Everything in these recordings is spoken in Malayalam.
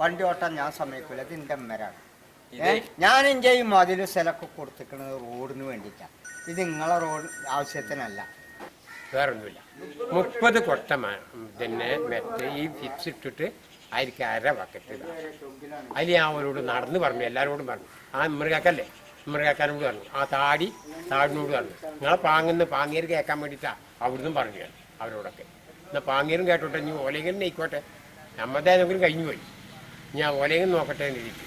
വണ്ടി ഓട്ടാൻ ഞാൻ സമ്മതിക്കില്ല ഇത് എന്റെ അമ്മരാണ്. ഞാൻ എന്റെ ഈ മതിൽ സ്ഥലമൊക്കെ കൊടുത്തിക്കുന്നത് റോഡിന് വേണ്ടിയിട്ടാണ് ഇത് നിങ്ങളെ റോഡ് ആവശ്യത്തിനല്ല. വേറൊന്നുമില്ല. മുപ്പത് കൊട്ടമാണ് പിന്നെ മെറ്റ് ഈ ഫിക്സ് ഇട്ടിട്ട് അതിലേക്ക് അര ബക്കറ്റ് അതിൽ ഞാൻ അവരോട് നടന്ന് പറഞ്ഞു എല്ലാവരോടും പറഞ്ഞു. ആ മൃഗക്കല്ലേ മൃഗക്കാരനോട് പറഞ്ഞു. ആ താടി താടിനോട് പറഞ്ഞു. നിങ്ങളെ പാങ്ങുന്ന പാങ്ങേര് കേൾക്കാൻ വേണ്ടിയിട്ടാണ് അവിടുന്ന് പറഞ്ഞു അവരോടൊക്കെ. എന്നാൽ പാങ്ങേരും കേട്ടോട്ടെ ഇനി ഓലെങ്കിലും നെയ്ക്കോട്ടെ. നമ്മുടെ കഴിഞ്ഞു പോയി. ഞാൻ ഓലയെങ്കിലും നോക്കട്ടെ എന്ന് ഇരിക്കും.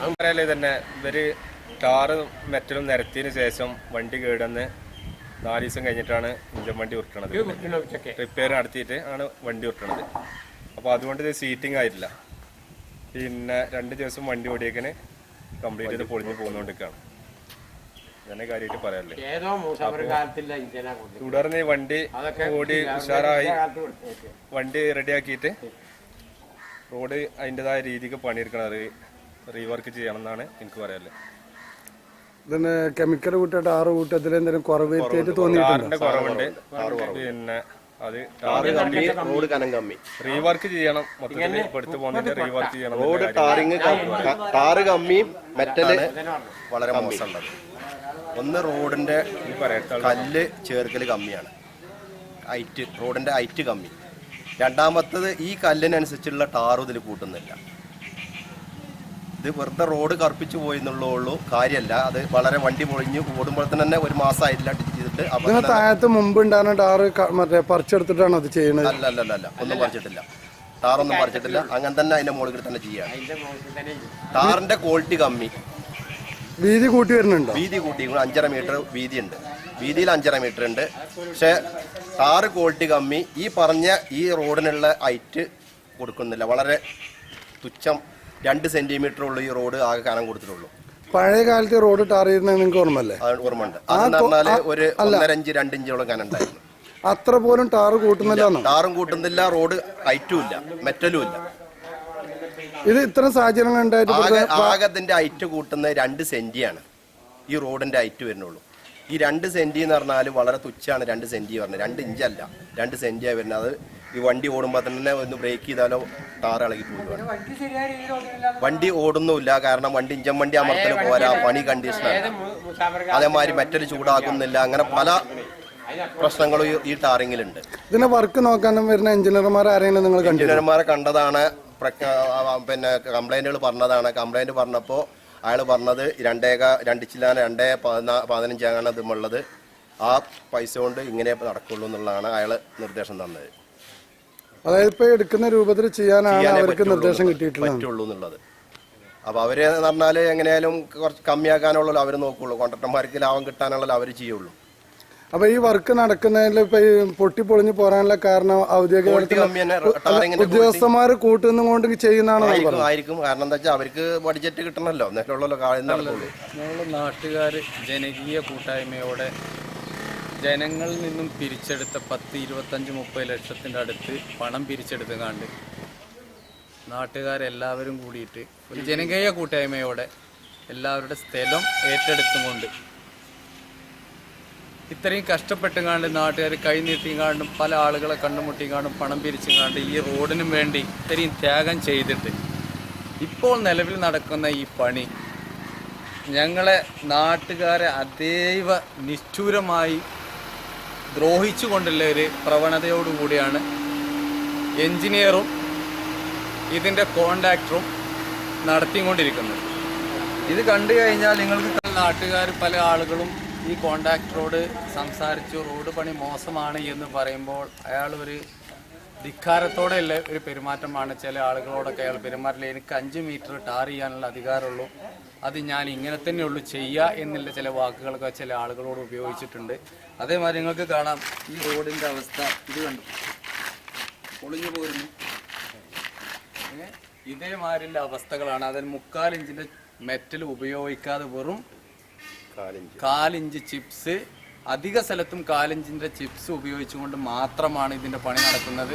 അവൻ പറയാല്ലേ തന്നെ ഇവർ ടാറ് മെറ്റലും നിരത്തിയതിന് ശേഷം വണ്ടി കേടന്ന് നാല് ദിവസം കഴിഞ്ഞിട്ടാണ് ഇഞ്ചൻ വണ്ടി ഉരുട്ടണത്. റിപ്പയർ നടത്തിയിട്ട് ആണ് വണ്ടി ഉരുട്ടണത്. അപ്പോൾ അതുകൊണ്ട് ഇത് സീറ്റിംഗ് ആയിട്ടില്ല. പിന്നെ രണ്ട് ദിവസം വണ്ടി ഓടിയേക്കിന് കംപ്ലീറ്റ് ചെയ്ത് പൊളിഞ്ഞ് പോകുന്നോണ്ടിരിക്കുകയാണ് ഇതന്നെ കാര്യമായിട്ട് പറയാല്ലേ തുടർന്ന് വണ്ടി ഓടി ഉഷാറായി വണ്ടി റെഡിയാക്കിയിട്ട് റോഡ് അതിന്റെതായ രീതിക്ക് പണിയെടുക്കണത് റീവർക്ക് ചെയ്യണം എന്നാണ് എനിക്ക് പറയാനുള്ളത്. ഇതിന് കെമിക്കൽ കൂട്ടിയിട്ട് ആറ് കൂട്ടത്തിൽ എന്തെങ്കിലും കുറവ് എത്തിയിട്ട് തോന്നിയിട്ടുണ്ടോ? കുറവുണ്ട്. പിന്നെ അത് റോഡ് കനം കമ്മി റീവർക്ക് ചെയ്യണം. മൊത്തത്തിൽ എടുത്തു പോകുന്നതിന്റെ റീവർക്ക് ചെയ്യണം റോഡ് ടാറിങ് ടാറ് കമ്മിയും മെറ്റൽ വളരെ മോശമുള്ളത് ഒന്ന് റോഡിന്റെ കല്ല് ചേർക്കൽ കമ്മിയാണ്. ഹൈറ്റ് റോഡിന്റെ ഹൈറ്റ് കമ്മി. രണ്ടാമത്തത് ഈ കല്ലിനനുസരിച്ചുള്ള ടാറും ഇതിൽ കൂട്ടുന്നില്ല. ഇത് വെറുതെ റോഡ് കറുപ്പിച്ചു പോയി എന്നുള്ളൂ കാര്യമല്ല. അത് വളരെ വണ്ടി പൊളിഞ്ഞ് ഓടുമ്പോൾ തന്നെ ഒരു മാസമായില്ല ചെയ്തിട്ട്. താഴത്ത് മുമ്പ് ഉണ്ടായിരുന്ന ടാറ് ക- മറ്റേ പറിച്ചെടുത്തിട്ടാണ് അത് ചെയ്യുന്നത് അല്ല അല്ല അല്ല ഒന്നും പറിച്ചിട്ടില്ല. ടാറൊന്നും പറിച്ചിട്ടില്ല. അങ്ങനെ തന്നെ അതിന്റെ മുകളിൽ തന്നെ ചെയ്യാണ് ടാറിന്റെ ക്വാളിറ്റി കമ്മി. വീതി കൂട്ടി വരുന്നുണ്ടോ? വീതി കൂട്ടി. അഞ്ചര മീറ്റർ വീതി ഉണ്ട് വീതിയിൽ അഞ്ചര മീറ്റർ ഉണ്ട്. പക്ഷെ ടാറ് ക്വാളിറ്റി കമ്മി. ഈ പറഞ്ഞ ഈ റോഡിനുള്ള ഹൈറ്റ് കൊടുക്കുന്നില്ല. വളരെ തുച്ഛം രണ്ട് സെന്റിമീറ്റർ ഉള്ള ഈ റോഡ് ആകെ കനം കൊടുത്തിട്ടുള്ളൂ. പഴയ കാലത്ത് റോഡ് ടാർ ചെയ്യുന്നത് നിങ്ങൾക്ക് ഓർമ്മല്ലേ ഓർമ്മയുണ്ട്. അതെന്ന് പറഞ്ഞാൽ ഒരു ഒന്നരഞ്ച് രണ്ടിഞ്ചോളം കനം ഉണ്ടായിരുന്നു. അത്ര പോലും ടാറ് കൂട്ടുന്നില്ല ടാറും കൂട്ടുന്നില്ല റോഡ് ഹൈറ്റും ഇല്ല മെറ്റലും ഇല്ല. ഇത് ഇത്ര സാഹചര്യങ്ങൾ ഉണ്ടായിട്ട് ആകെ അതിന്റെ ഹൈറ്റ് കൂട്ടുന്നത് രണ്ട് സെന്റിയാണ്. ഈ റോഡിന്റെ ഹൈറ്റ് വരുന്നുള്ളൂ. ഈ രണ്ട് സെന്റി എന്ന് പറഞ്ഞാൽ വളരെ തുച്ഛമാണ് രണ്ട് സെന്റി പറഞ്ഞത് രണ്ട് ഇഞ്ചല്ല. രണ്ട് സെന്റിയായി വരുന്നത്. അത് ഈ വണ്ടി ഓടുമ്പോൾ തന്നെ ഒന്ന് ബ്രേക്ക് ചെയ്താലോ ടാർ ഇളകി പോവുകയാണ് വണ്ടി ശരിയായ രീതിയിൽ ഓടുന്നില്ല. വണ്ടി ഓടുന്നുമില്ല. കാരണം വണ്ടി ഇഞ്ചൻ വണ്ടി അമർത്തൽ പോരാ. പണി കണ്ടീഷനാണ്. അതേമാതിരി മറ്റൊരു ചൂടാക്കുന്നില്ല. അങ്ങനെ പല പ്രശ്നങ്ങളും ഈ- ടാറിങ്ങിലുണ്ട്. ഇതിന്റെ വർക്ക് നോക്കാനും വരുന്ന എഞ്ചിനീയർമാർ ആരെങ്കിലും നിങ്ങൾ എഞ്ചിനീയർമാരെ കണ്ടതാണ്. പിന്നെ കംപ്ലൈന്റുകൾ പറഞ്ഞതാണ്. കംപ്ലൈന്റ് പറഞ്ഞപ്പോൾ അയാൾ പറഞ്ഞത് രണ്ടേക രണ്ട് ചില്ലാന രണ്ടേ പതിനാ പതിനഞ്ചാണ് ഇതുമുള്ളത് ആ പൈസ കൊണ്ട് ഇങ്ങനെ നടക്കുള്ളൂ എന്നുള്ളതാണ് അയാൾ നിർദ്ദേശം തന്നത്. അതായത് ഇപ്പൊ എടുക്കുന്ന രൂപത്തിൽ ചെയ്യാനാണ് അവർക്ക് നിർദ്ദേശം. പറ്റുള്ളൂ എന്നുള്ളത്. അപ്പൊ അവർ പറഞ്ഞാൽ എങ്ങനെയാലും കുറച്ച് കമ്മിയാക്കാനുള്ള അവർ നോക്കുള്ളൂ. കോൺട്രാക്ടർമാർക്ക് ലാഭം കിട്ടാനുള്ള അവർ ചെയ്യുള്ളൂ. അപ്പൊ ഈ വർക്ക് നടക്കുന്നതിൽ ഇപ്പൊ ഈ പൊട്ടി പൊളിഞ്ഞു പോരാനുള്ള കാരണം ഔദ്യോഗിക ക്വാളിറ്റി തലത്തിൽ കമ്മി തന്നെ ടാറിങ്ങിന്റെ ഉദ്യോഗസ്ഥന്മാർ കൂട്ടുന്നും കൊണ്ട് ചെയ്യുന്നതാണ് ആയിരിക്കും ആയിരിക്കും. കാരണം എന്താ വെച്ചാൽ അവർക്ക് ബഡ്ജറ്റ് കിട്ടണല്ലോ. എന്നിട്ടുള്ളല്ലോ കാര്യം നടക്കുള്ളൂ. ഞങ്ങൾ നാട്ടുകാർ ജനകീയ കൂട്ടായ്മയോടെ ജനങ്ങളിൽ നിന്നും പിരിച്ചെടുത്ത പത്ത് ഇരുപത്തഞ്ച് മുപ്പത് ലക്ഷത്തിന്റെ അടുത്ത് പണം പിരിച്ചെടുത്തുകാണ്ട് നാട്ടുകാരെല്ലാവരും കൂടിയിട്ട് ഒരു ജനകീയ കൂട്ടായ്മയോടെ എല്ലാവരുടെ സ്ഥലം ഏറ്റെടുത്തുകൊണ്ട് ഇത്രയും കഷ്ടപ്പെട്ടുകാണ്ട് നാട്ടുകാർ കൈനീട്ടിയും കാണും പല ആളുകളെ കണ്ടുമുട്ടിയും കാണും പണം പിരിച്ചും കാണും. ഈ റോഡിനും വേണ്ടി ഇത്രയും ത്യാഗം ചെയ്തിട്ട് ഇപ്പോൾ നിലവിൽ നടക്കുന്ന ഈ പണി ഞങ്ങളെ നാട്ടുകാരെ അതീവ നിഷ്ഠൂരമായി ദ്രോഹിച്ചുകൊണ്ടുള്ള ഒരു പ്രവണതയോടുകൂടിയാണ് എഞ്ചിനീയറും ഇതിന്റെ കോണ്ടാക്ടറും നടത്തിക്കൊണ്ടിരിക്കുന്നത്. ഇത് കണ്ടു കഴിഞ്ഞാൽ നിങ്ങൾക്ക് നാട്ടുകാർ പല ആളുകളും ഈ കോണ്ടാക്ടറോട് സംസാരിച്ചു. റോഡ് പണി മോശമാണ് എന്ന് പറയുമ്പോൾ അയാൾ ഒരു ധിക്കാരത്തോടെയുള്ള ഒരു പെരുമാറ്റമാണ്. ചില ആളുകളോടൊക്കെ അയാൾ പെരുമാറില്ല. എനിക്ക് അഞ്ച് മീറ്റർ ടാർ ചെയ്യാനുള്ള അധികാരമുള്ളൂ. അത് ഞാൻ ഇങ്ങനെ തന്നെയുള്ളൂ ചെയ്യുക എന്നുള്ള ചില വാക്കുകളൊക്കെ ചില ആളുകളോട് ഉപയോഗിച്ചിട്ടുണ്ട്. അതേമാതിരി നിങ്ങൾക്ക് കാണാം. ഈ റോഡിന്റെ അവസ്ഥ. ഇത് കണ്ടു? പൊളിഞ്ഞു പോരുന്നു. ഏ? ഇതേമാതിരിയുള്ള അവസ്ഥകളാണ്. അതിന് മുക്കാൽ ഇഞ്ചിന്റെ മെറ്റൽ ഉപയോഗിക്കാതെ വെറും കാലിഞ്ച്. ചിപ്സ്. അധിക സ്ഥലത്തും കാലിഞ്ചിന്റെ ചിപ്സ് ഉപയോഗിച്ചുകൊണ്ട് മാത്രമാണ് ഇതിന്റെ പണി നടക്കുന്നത്.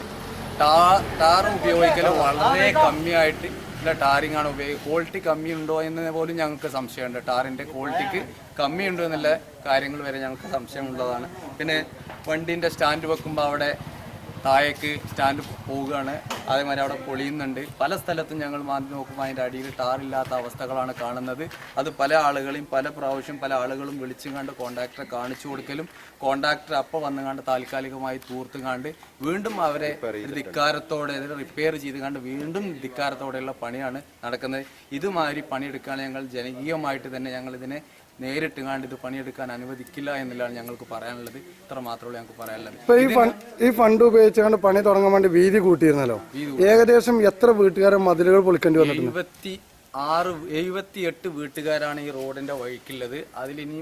ടാ ടാർ ഉപയോഗിക്കൽ വളരെ കമ്മിയായിട്ട് ഇല്ല ടാറിംഗ് ആണ് ഉപയോഗിക്കുക ക്വാളിറ്റി കമ്മി ഉണ്ടോ എന്ന് പോലും ഞങ്ങൾക്ക് സംശയമുണ്ട്. ടാറിന്റെ ക്വാളിറ്റിക്ക് കമ്മിയുണ്ടോ എന്നുള്ള കാര്യങ്ങൾ വരെ ഞങ്ങൾക്ക് സംശയമുള്ളതാണ്. പിന്നെ വണ്ടിന്റെ സ്റ്റാൻഡ് വെക്കുമ്പോൾ അവിടെ താഴേക്ക് സ്റ്റാൻഡ് പോവുകയാണ്. അതേമാതിരി അവിടെ പൊളിയുന്നുണ്ട്. പല സ്ഥലത്തും ഞങ്ങൾ മാറ്റി നോക്കുമ്പോൾ അതിന്റെ അടിയിൽ ടാറില്ലാത്ത അവസ്ഥകളാണ് കാണുന്നത്. അത് പല ആളുകളെയും പല പ്രാവശ്യം പല ആളുകളും വിളിച്ചും കണ്ട് കോൺട്രാക്ടറെ കാണിച്ചു കൊടുക്കലും കോൺട്രാക്ടർ അപ്പോൾ വന്നു കണ്ട് താൽക്കാലികമായി തൂർത്തും കണ്ട് വീണ്ടും അവരെ ധിക്കാരത്തോടെ റിപ്പയർ ചെയ്ത് കണ്ട് വീണ്ടും ധിക്കാരത്തോടെയുള്ള പണിയാണ് നടക്കുന്നത്. ഇതുമാതിരി പണിയെടുക്കാൻ ഞങ്ങൾ ജനകീയമായിട്ട് തന്നെ ഞങ്ങൾ ഇതിനെ നേരിട്ട് കണ്ട് ഇത് പണിയെടുക്കാൻ അനുവദിക്കില്ല എന്നുള്ളതാണ് ഞങ്ങൾക്ക് പറയാനുള്ളത്. ഇത്ര മാത്രമേ ഞങ്ങൾക്ക് പറയാനുള്ളത് ഇപ്പൊ ഈ ഫണ്ട് ഈ ഫണ്ട് ഉപയോഗിച്ചുകൊണ്ട് പണി തുടങ്ങാൻ വേണ്ടി വീതി കൂട്ടിയിരുന്നല്ലോ? ഏകദേശം എത്ര വീട്ടുകാരെ മതിലുകൾ പൊളിക്കേണ്ടി വന്നിട്ടുണ്ട്? എഴുപത്തി ആറ് എഴുപത്തി എട്ട് വീട്ടുകാരാണ് ഈ റോഡിന്റെ വഴിക്കുള്ളത്. അതിലിനി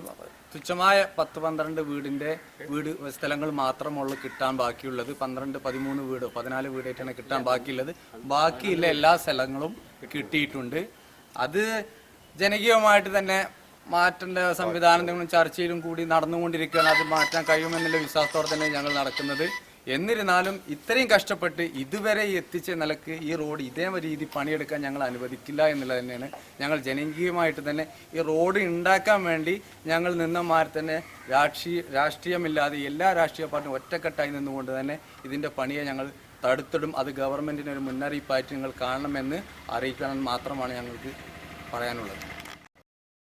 തുച്ഛമായ പത്ത് പന്ത്രണ്ട് വീടിന്റെ വീട് സ്ഥലങ്ങൾ മാത്രമുള്ള കിട്ടാൻ ബാക്കിയുള്ളത്. പന്ത്രണ്ട് പതിമൂന്ന് വീട് പതിനാല് വീടായിട്ടാണ് കിട്ടാൻ ബാക്കിയുള്ളത്. ബാക്കിയുള്ള എല്ലാ സ്ഥലങ്ങളും കിട്ടിയിട്ടുണ്ട്. അത് ജനകീയമായിട്ട് തന്നെ മാറ്റേണ്ട സംവിധാനങ്ങളും ചർച്ചയിലും കൂടി നടന്നുകൊണ്ടിരിക്കുകയാണ്. അത് മാറ്റാൻ കഴിയുമെന്നുള്ള വിശ്വാസത്തോടെ തന്നെ ഞങ്ങൾ നടക്കുന്നത്. എന്നിരുന്നാലും ഇത്രയും കഷ്ടപ്പെട്ട് ഇതുവരെ എത്തിച്ച നിലയ്ക്ക് ഈ റോഡ് ഇതേ രീതി പണിയെടുക്കാൻ ഞങ്ങൾ അനുവദിക്കില്ല എന്നുള്ളത് തന്നെയാണ് ഞങ്ങൾ ജനകീയമായിട്ട് തന്നെ ഈ റോഡ് ഉണ്ടാക്കാൻ വേണ്ടി ഞങ്ങൾ നിന്നമാർ തന്നെ രാഷ്ട്രീയ രാഷ്ട്രീയമില്ലാതെ എല്ലാ രാഷ്ട്രീയ പാർട്ടിയും ഒറ്റക്കെട്ടായി നിന്നുകൊണ്ട് തന്നെ ഇതിന്റെ പണിയെ ഞങ്ങൾ തടുത്തിടും. അത് ഗവൺമെന്റിന് ഒരു മുന്നറിയിപ്പായിട്ട് നിങ്ങൾ കാണണമെന്ന് അറിയിക്കണം മാത്രമാണ് ഞങ്ങൾക്ക് പറയാനുള്ളത്.